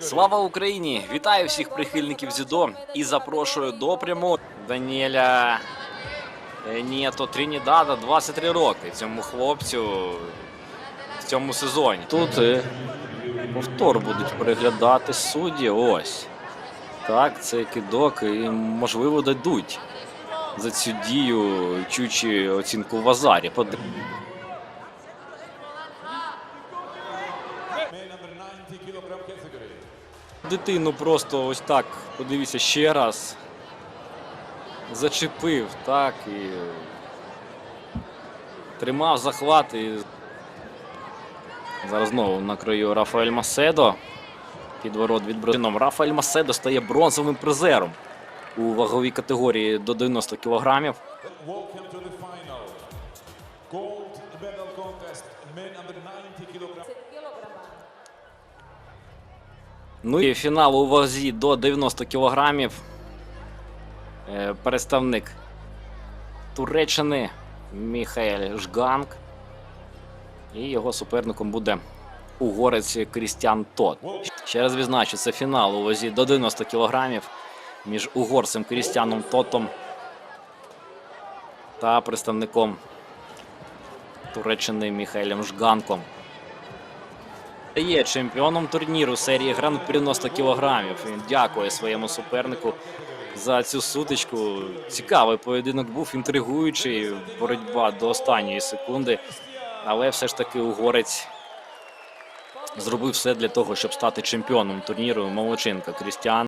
Слава Україні! Вітаю всіх прихильників дзюдо і запрошую до прямого Даніеля е, Нієто Трінідада 23 роки. Цьому хлопцю в цьому сезоні. Тут е, повтор будуть переглядати судді. Ось. Так, це кидок і можливо дадуть за цю дію, чуючи оцінку в Азарі. Под- May 90 kilogram category. Дитину просто ось так, подивіться ще раз. Зачепив, так і тримав захват і. Зараз знову на краю Рафаель Маседо. Підворот від Бродином. Рафаель Маседо стає бронзовим призером у ваговій категорії до 90 кілограмів. Gold medal contest, men under 90 kilogram. Ну і фінал у вазі до 90 кілограмів. Е, Представник Туреччини Міхаель Жганг. І його суперником буде угорець Крістіан Тот. Ще раз відзначу, це фінал у вазі до 90 кілограмів між угорцем Крістіаном Тотом та представником Туреччини Міхаелем Жганком. Є чемпіоном турніру серії Гран-при 90 кілограмів. Він дякує своєму супернику за цю сутичку. Цікавий поєдинок був інтригуючий. Боротьба до останньої секунди. Але все ж таки угорець зробив все для того, щоб стати чемпіоном турніру Молочинка Крістіан.